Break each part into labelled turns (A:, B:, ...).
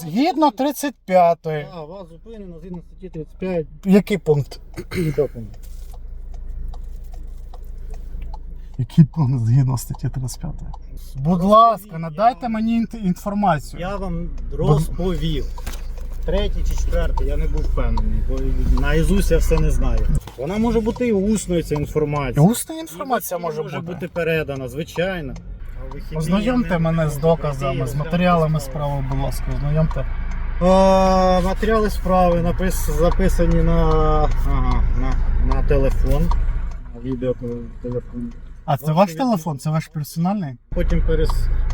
A: Згідно 35
B: А, вас зупинено згідно статті 35.
A: Який пункт? Який пункт згідно статті 35? Будь ласка, надайте мені інт- інформацію.
B: Я вам розповів. Третій чи четвертий, я не був впевнений, бо наїзусь я все не знаю. Вона може бути і усною, ця інформація.
A: Усна інформація
B: І
A: може
B: може
A: бути.
B: бути передана, звичайно. Вихідні
A: Ознайомте
B: не-
A: мене з доказами, з матеріалами справи, будь ласка, ознайомте.
B: А, матеріали справи напис, записані на, ага, на, на телефон. На відео телефон.
A: А це ваш телефон? Це ваш персональний?
B: Потім перес,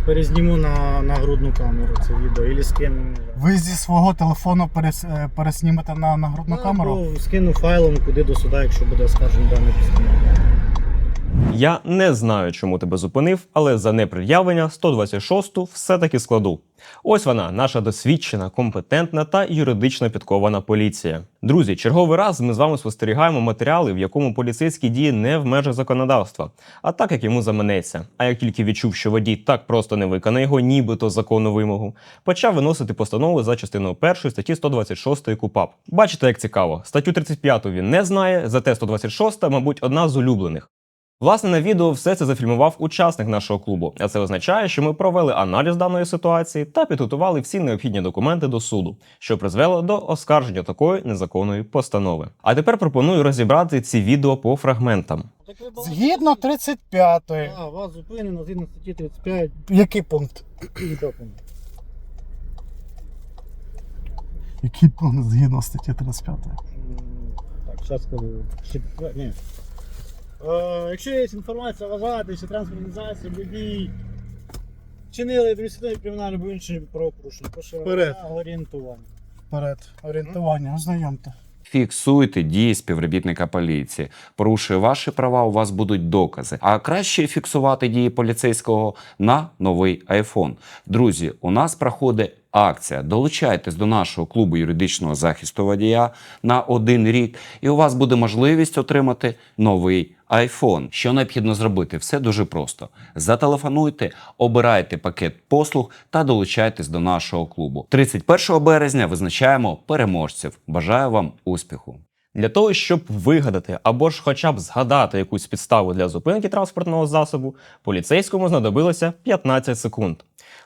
B: перезніму на, на грудну камеру це відео і скину.
A: Ви зі свого телефону перес, е, переснімете на нагрудну камеру?
B: Або скину файлом куди до суда, якщо буде оскаржений даний постанова.
C: Я не знаю, чому тебе зупинив, але за непред'явлення 126-ту все-таки складу. Ось вона, наша досвідчена, компетентна та юридично підкована поліція. Друзі, черговий раз ми з вами спостерігаємо матеріали, в якому поліцейський діє не в межах законодавства, а так як йому заманеться. А як тільки відчув, що водій так просто не виконає його, нібито законну вимогу, почав виносити постанови за частиною 1 статті 126 КУПАП. Бачите, як цікаво, статтю 35 він не знає, зате 126, мабуть, одна з улюблених. Власне, на відео все це зафільмував учасник нашого клубу, а це означає, що ми провели аналіз даної ситуації та підготували всі необхідні документи до суду, що призвело до оскарження такої незаконної постанови. А тепер пропоную розібрати ці відео по фрагментам.
B: Так ви балакали?
A: Згідно 35
B: А, вас зупинено згідно статті 35.
A: Який пункт? Який пункт згідно статті 35?
B: М, Так, зараз скажу. Ще- Ні. Е, якщо є інформація вважати, що транспортний засіб водій чинили адміністративне кримінальне або інші правопорушення, прошу
A: Вперед.
B: орієнтування.
A: Вперед. Орієнтування, ознайомте.
D: Фіксуйте дії співробітника поліції. Порушує ваші права, у вас будуть докази. А краще фіксувати дії поліцейського на новий iPhone. Друзі, у нас проходить акція. Долучайтесь до нашого клубу юридичного захисту водія на один рік, і у вас буде можливість отримати новий iPhone. Що необхідно зробити? Все дуже просто. Зателефонуйте, обирайте пакет послуг та долучайтесь до нашого клубу. 31 березня визначаємо переможців. Бажаю вам успіху!
C: Для того, щоб вигадати або ж хоча б згадати якусь підставу для зупинки транспортного засобу, поліцейському знадобилося 15 секунд.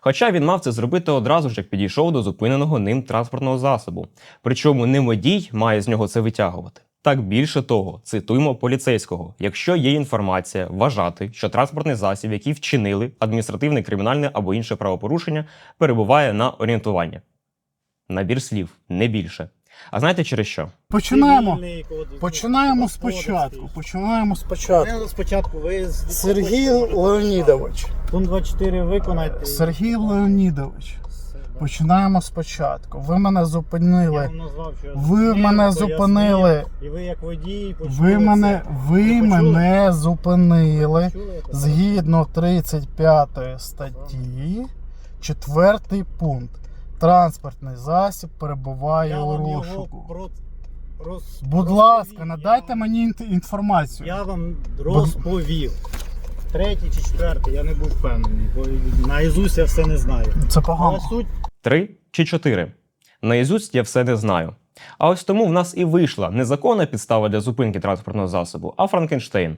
C: Хоча він мав це зробити одразу ж, як підійшов до зупиненого ним транспортного засобу. Причому не водій має з нього це витягувати. Так більше того, цитуємо поліцейського: якщо є інформація вважати, що транспортний засіб, який вчинили адміністративне, кримінальне або інше правопорушення, перебуває на орієнтування. Набір слів не більше. А знаєте через що?
A: Починаємо.
B: Цивільний кодекс,
A: Починаємо спочатку. Починаємо спочатку.
B: Спочатку ви з-
A: Сергій Леонідович.
B: Пункт 24 виконайте.
A: Сергій Леонідович. Починаємо спочатку. Ви мене зупинили.
B: назвав,
A: Ви мене зупинили.
B: І ви як водій почули
A: Ви мене,
B: це.
A: ви
B: почули?
A: мене зупинили
B: Почули
A: згідно 35 статті, 4 пункт. Транспортний засіб перебуває
B: Я
A: у розшуку.
B: про- роз-
A: Будь ласка, надайте
B: вам-
A: мені інформацію.
B: Я вам розповів. Третій чи четвертий, я не був впевнений, бо наїзусь я все не знаю.
A: Це
B: Але суть
C: Три чи чотири. Наїзусть я все не знаю. А ось тому в нас і вийшла незаконна підстава для зупинки транспортного засобу, а Франкенштейн.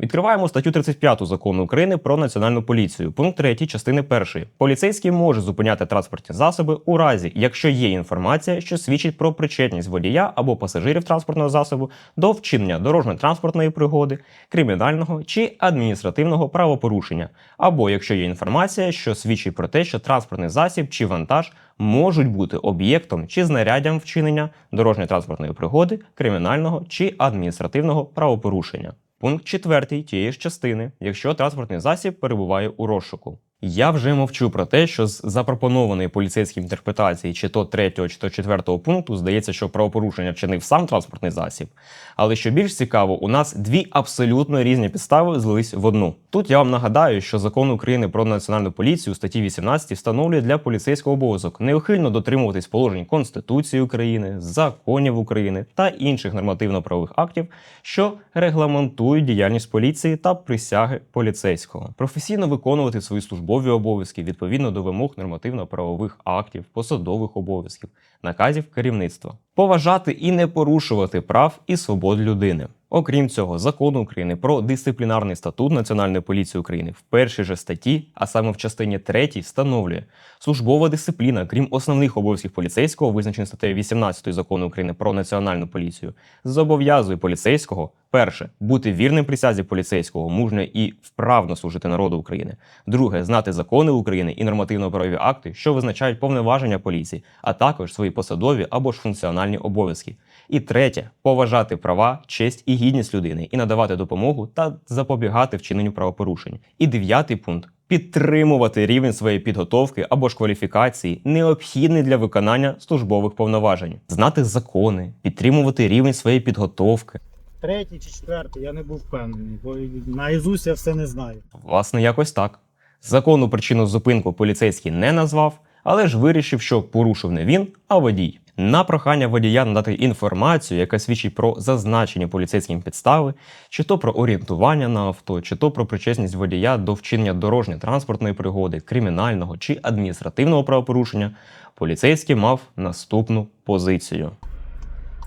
C: Відкриваємо статтю 35 закону України про національну поліцію, пункт 3 частини 1. Поліцейський може зупиняти транспортні засоби у разі, якщо є інформація, що свідчить про причетність водія або пасажирів транспортного засобу до вчинення дорожньо-транспортної пригоди, кримінального чи адміністративного правопорушення, або якщо є інформація, що свідчить про те, що транспортний засіб чи вантаж можуть бути об'єктом чи знаряддям вчинення дорожньо-транспортної пригоди, кримінального чи адміністративного правопорушення. Пункт 4 тієї ж частини, якщо транспортний засіб перебуває у розшуку. Я вже мовчу про те, що з запропонованої поліцейській інтерпретації чи то 3, чи то 4 пункту здається, що правопорушення вчинив сам транспортний засіб. Але що більш цікаво, у нас дві абсолютно різні підстави злились в одну. Тут я вам нагадаю, що закон України про національну поліцію статті 18 встановлює для поліцейського обов'язок неухильно дотримуватись положень Конституції України, законів України та інших нормативно-правових актів, що регламентують діяльність поліції та присяги поліцейського, професійно виконувати свої службові службові обов'язки відповідно до вимог нормативно-правових актів, посадових обов'язків, наказів керівництва, поважати і не порушувати прав і свобод людини. Окрім цього, закону України про дисциплінарний статут Національної поліції України в першій же статті, а саме в частині 3, встановлює службова дисципліна, крім основних обов'язків поліцейського, визначених статтею 18 закону України про національну поліцію, зобов'язує поліцейського перше бути вірним присязі поліцейського, мужньо і вправно служити народу України. Друге знати закони України і нормативно-правові акти, що визначають повноваження поліції, а також свої посадові або ж функціональні обов'язки. І третє поважати права, честь і гідність людини і надавати допомогу та запобігати вчиненню правопорушень. І дев'ятий пункт підтримувати рівень своєї підготовки або ж кваліфікації, необхідний для виконання службових повноважень, знати закони, підтримувати рівень своєї підготовки.
B: Третій чи четвертий, я не був впевнений, бо наїзусь я все не знаю.
C: Власне, якось так. Законну причину зупинку поліцейський не назвав, але ж вирішив, що порушив не він, а водій. На прохання водія надати інформацію, яка свідчить про зазначені поліцейським підстави, чи то про орієнтування на авто, чи то про причесність водія до вчинення дорожньо-транспортної пригоди, кримінального чи адміністративного правопорушення, поліцейський мав наступну позицію.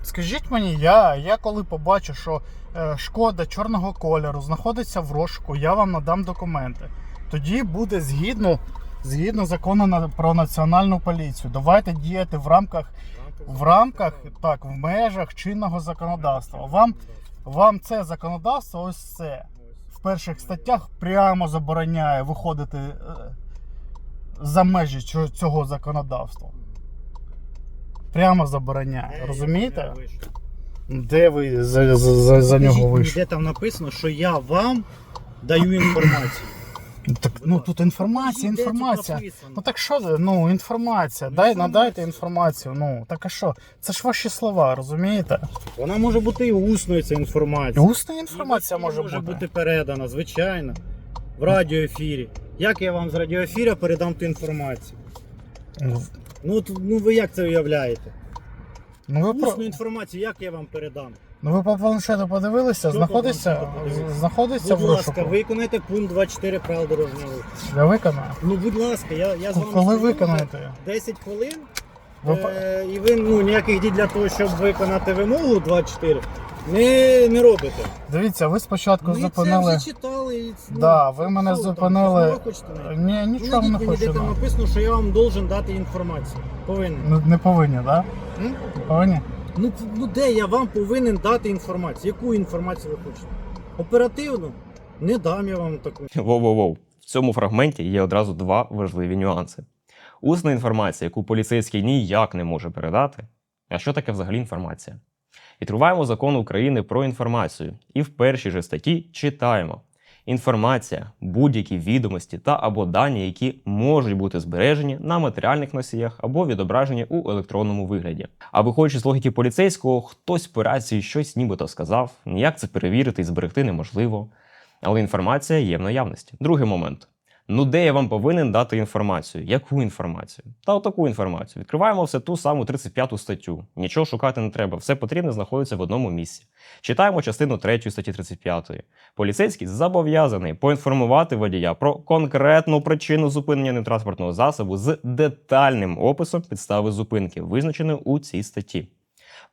A: Скажіть мені, я, я коли побачу, що е, шкода чорного кольору знаходиться в розшуку, я вам надам документи. Тоді буде згідно, згідно закону про національну поліцію. Давайте діяти в рамках, в рамках, так, в межах чинного законодавства. Вам, вам це законодавство, ось це в перших статтях прямо забороняє виходити е, за межі цього- цього законодавства. Прямо забороняє, розумієте? Де ви за, за, за, за нього вийшли?
B: Де там написано, що я вам даю інформацію.
A: Так, ну тут інформація,
B: Де тут
A: інформація.
B: написано?
A: Ну так що, ви? ну інформація. Дай, надайте інформацію. Ну так а що? Це ж ваші слова, розумієте?
B: Вона може бути і усною, ця інформація.
A: Усна інформація
B: І
A: може
B: може
A: бути.
B: бути передана, звичайно. В радіоефірі. Як я вам з радіоефіря передам ту інформацію?
A: Ну,
B: Ну, от, ну ви як це уявляєте?
A: Ну ви про
B: Усну інформацію, як я вам передам?
A: Ну ви по планшету подивилися, знаходиться, знаходиться
B: Будь
A: в
B: ласка,
A: розшуку.
B: виконайте пункт 24 правил дорожнього руху.
A: Я виконаю.
B: Ну, будь ласка, я, я з вами
A: Коли виконаєте?
B: 10 хвилин.
A: Ви по-
B: Е, і ви ну, ніяких дій для того, щоб виконати вимогу 24, не, не робите.
A: Дивіться, ви спочатку
B: Ми
A: зупинили.
B: це вже читали. і, ну,
A: Да, ви мене
B: що там,
A: зупинили.
B: хочете знайти?
A: Ні,
B: Ну,
A: нічого не
B: мені, де
A: хочу.
B: там
A: знати.
B: написано, що я вам должен дати інформацію. Повинен.
A: Ну, Не повинні, так? Да?
B: М?
A: Повинні?
B: Ну, ну де я вам повинен дати інформацію? Яку інформацію ви хочете? Оперативно? Не дам я вам таку.
C: Воу-воу-воу. В цьому фрагменті є одразу два важливі нюанси. Усна інформація, яку поліцейський ніяк не може передати. А що таке взагалі інформація? Відкриваємо закон України про інформацію і в першій же статті читаємо: інформація, будь-які відомості та або дані, які можуть бути збережені на матеріальних носіях або відображені у електронному вигляді. А виходячи з логіки поліцейського, хтось по рації щось нібито сказав, ніяк це перевірити і зберегти неможливо. Але інформація є в наявності. Другий момент. Ну, де я вам повинен дати інформацію? Яку інформацію? Та отаку інформацію. Відкриваємо все ту саму 35 статтю. Нічого шукати не треба, все потрібне знаходиться в одному місці. Читаємо частину 3 статті 35. Поліцейський зобов'язаний поінформувати водія про конкретну причину зупинення нетранспортного засобу з детальним описом підстави зупинки, визначеної у цій статті.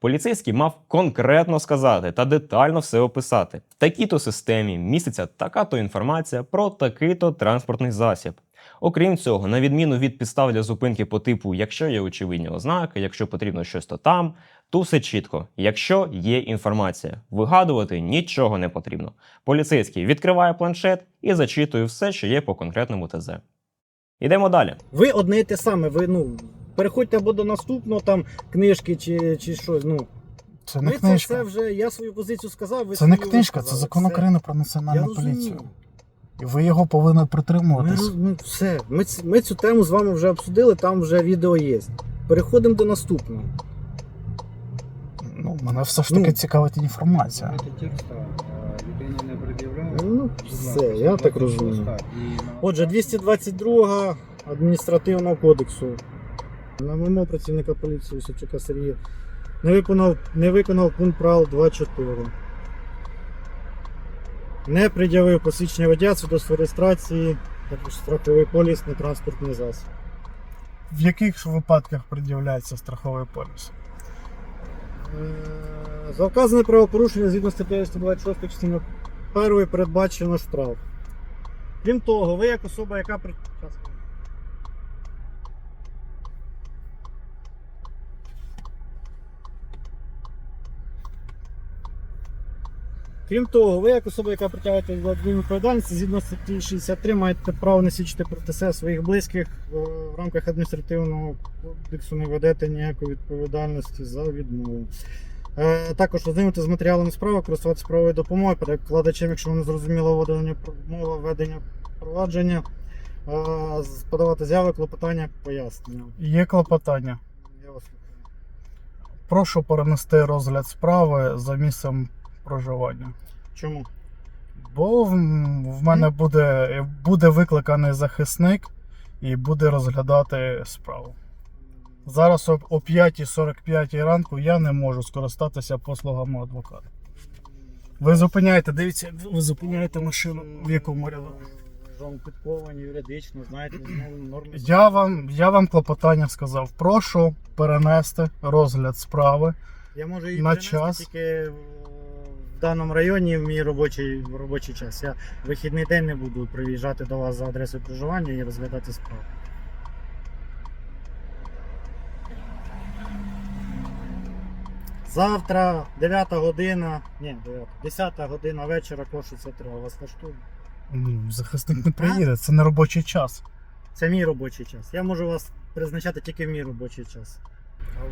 C: Поліцейський мав конкретно сказати та детально все описати. В такій-то системі міститься така-то інформація про такий-то транспортний засіб. Окрім цього, на відміну від підстав для зупинки по типу, якщо є очевидні ознаки, якщо потрібно щось то там, то все чітко, якщо є інформація, вигадувати нічого не потрібно. Поліцейський відкриває планшет і зачитує все, що є по конкретному ТЗ. Ідемо далі.
B: Ви одне те саме, ви ну. Переходьте або до наступного там книжки чи, чи щось. Ну,
A: Це не
B: ми це
A: книжка.
B: все вже, я свою позицію сказав, ви
A: Це не
B: свою
A: книжка, це
B: сказали.
A: закон
B: Все.
A: України про
B: Я
A: національну
B: розумію.
A: поліцію. І ви його повинні
B: Ми,
A: притримуватись.
B: роз- ну, все. Ми, ц- ми цю тему з вами вже обсудили, там вже відео є. Переходимо до наступного.
A: Ну, мене все ж таки
B: Ну.
A: цікавить інформація.
E: не пред'являє.
B: Ну, все, я так розумію. Отже, 222 адміністративного кодексу. На вимогу працівника поліції Савчука Сергія не виконав, не виконав пункт правил 2.4. Не пред'явив посвідчення водія свідоцтво реєстрації Також страховий поліс на транспортний засіб.
A: В яких випадках пред'являється страховий поліс?
B: Е, За вказане правопорушення згідно статті 126 частини 1 передбачено штраф. Крім того, ви як особа, яка Крім того, ви як особа, яка притягуєте до адмінвідповідальності, згідно статті 63 маєте право не свідчити проти себе своїх близьких е, в рамках адміністративного кодексу не ведете ніякої відповідальності за відмову. Е, Також ознайомити з матеріалами справи, користуватися правовою допомогою, перекладачем, якщо не зрозуміло мова ведення провадження, е, подавати заяви, клопотання, пояснення.
A: Є клопотання.
B: Я вас.
A: Прошу перенести розгляд справи за місцем проживання.
B: Чому?
A: Бо в, в мене буде, буде викликаний захисник і буде розглядати справу. Зараз о, о 5.45 ранку я не можу скористатися послугами адвоката. Ви зупиняєте, дивіться, ви зупиняєте машину в якому ряду.
B: Вам юридично, знаєте, норми.
A: Я вам, я вам клопотання сказав. Прошу перенести розгляд справи.
B: Я можу її
A: на
B: перенести
A: час.
B: тільки в даному районі в мій робочий, в робочий час. Я в вихідний день не буду приїжджати до вас за адресою проживання і розглядати справу. Завтра 9 година, ні, 9, 10 година вечора кошиться треба. Вас влаштує?
A: Ну, Захисник не приїде, це не робочий час.
B: Це мій робочий час. Я можу вас призначати тільки в мій робочий час.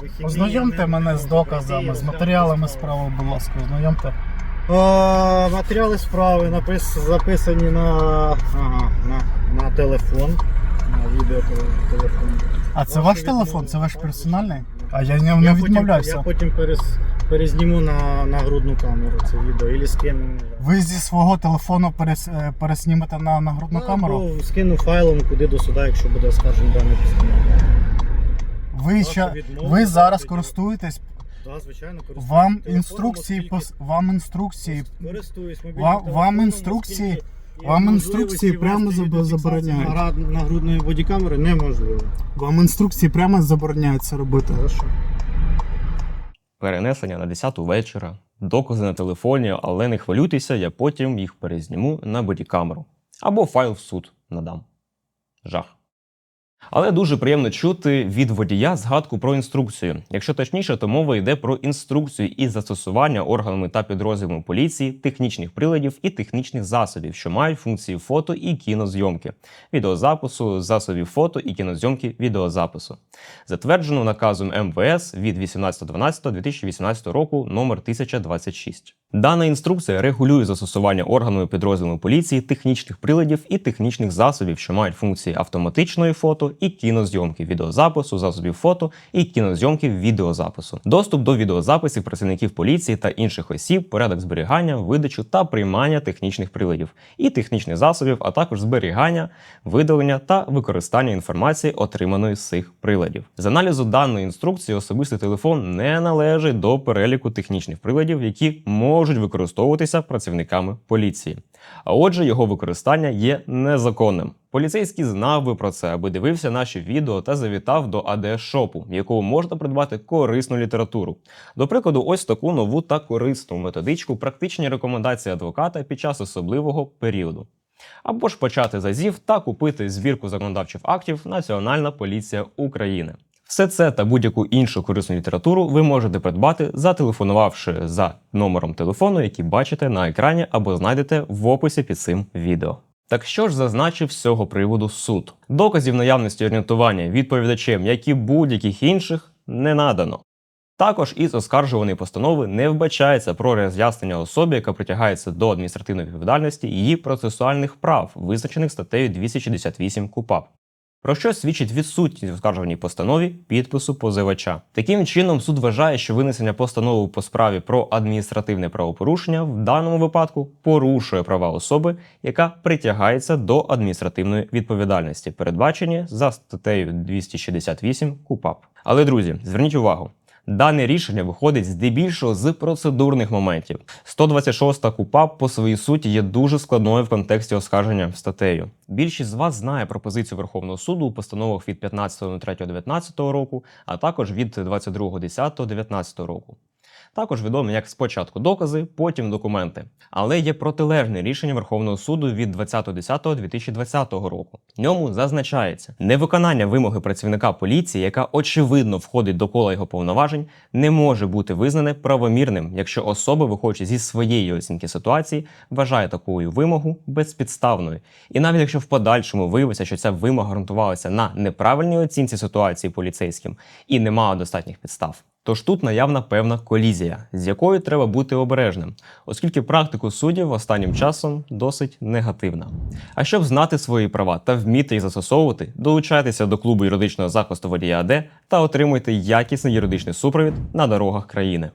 B: Вихідні
A: Ознайомте мене з доказами, з матеріалами справи, будь ласка, ознайомте.
B: Е, Матеріали справи напис... записані на, ага, на, на телефон. На відеотелефон.
A: А це ваш телефон? Це ваш персональний? А я не,
B: Я
A: не
B: потім-
A: відмовляюся.
B: Я потім перес, перезніму на, на грудну камеру це відео і скину.
A: Ви зі свого телефону перес, е, переснімете на нагрудну
B: Ну,
A: камеру?
B: або скину файлом куди до суда, якщо буде оскаржений даний постанова.
A: Ви,
B: відмову
A: ви зараз користуєтесь,
B: Так, звичайно, користуюсь
A: вам
B: телефоном,
A: інструкції,
B: оскільки-
A: пос- вам інструкції,
B: Користуюсь мобільним
A: Вам- вам
B: телефоном,
A: інструкції-
B: оскільки є
A: вам
B: можливості
A: інструкції прямо
B: вести
A: заб-
B: відеофіксацію
A: забороняють.
B: на гра- Нагрудної бодікамери неможливо.
A: вам інструкції прямо забороняють це робити.
B: Хорошо.
C: перенесення на 10 вечора, докази на телефоні, але не хвилюйтеся, я потім їх перезніму на бодікамеру. Або файл в суд надам. Жах. Але дуже приємно чути від водія згадку про інструкцію. Якщо точніше, то мова йде про інструкцію і застосування органами та підрозділами поліції технічних приладів і технічних засобів, що мають функції фото і кінозйомки, відеозапису, засобів фото і кінозйомки відеозапису затверджено наказом МВС від 18.12.2018 року номер 1026. Дана інструкція регулює застосування органами підрозділами поліції технічних приладів і технічних засобів, що мають функції автоматичної фото і кінозйомки, відеозапису, засобів фото і кінозйомки відеозапису, доступ до відеозаписів працівників поліції та інших осіб, порядок зберігання, видачу та приймання технічних приладів і технічних засобів, а також зберігання, видалення та використання інформації, отриманої з цих приладів. З аналізу даної інструкції особистий телефон не належить до переліку технічних приладів, які можуть використовуватися працівниками поліції. А отже, його використання є незаконним. Поліцейський знав би про це, аби дивився наші відео та завітав до АДС-шопу, в якому можна придбати корисну літературу. До прикладу, ось таку нову та корисну методичку практичні рекомендації адвоката під час особливого періоду. Або ж почати з АЗІВ та купити збірку законодавчих актів Національна поліція України. Все це та будь-яку іншу корисну літературу ви можете придбати, зателефонувавши за номером телефону, який бачите на екрані або знайдете в описі під цим відео. Так що ж зазначив з цього приводу суд? Доказів наявності орієнтування відповідачем, як і будь-яких інших, не надано. Також із оскаржуваної постанови не вбачається про роз'яснення особі, яка притягається до адміністративної відповідальності її процесуальних прав, визначених статтею 268 КУПАП. Про що свідчить відсутність в скарженій постанові підпису позивача. Таким чином, суд вважає, що винесення постанови по справі про адміністративне правопорушення в даному випадку порушує права особи, яка притягається до адміністративної відповідальності, передбачені за статтею 268 КУПАП. Але друзі, зверніть увагу. Дане рішення виходить здебільшого з процедурних моментів. 126 КУПАП по своїй суті є дуже складною в контексті оскарження статтею. Більшість з вас знає про позицію Верховного суду у постановах від 15.03.19 року, а також від 22.10.19 року. Також відомо як спочатку докази, потім документи. Але є протилежне рішення Верховного суду від 20.10.2020 року. В ньому зазначається, невиконання вимоги працівника поліції, яка очевидно входить до кола його повноважень, не може бути визнане правомірним, якщо особа, виходячи зі своєї оцінки ситуації, вважає таку вимогу безпідставною. І навіть якщо в подальшому виявиться, що ця вимога ґрунтувалася на неправильній оцінці ситуації поліцейським і не мала достатніх підстав. Тож тут наявна певна колізія, з якою треба бути обережним, оскільки практику суддів останнім часом досить негативна. А щоб знати свої права та вміти їх застосовувати, долучайтеся до клубу юридичного захисту водія АД та отримуйте якісний юридичний супровід на дорогах країни.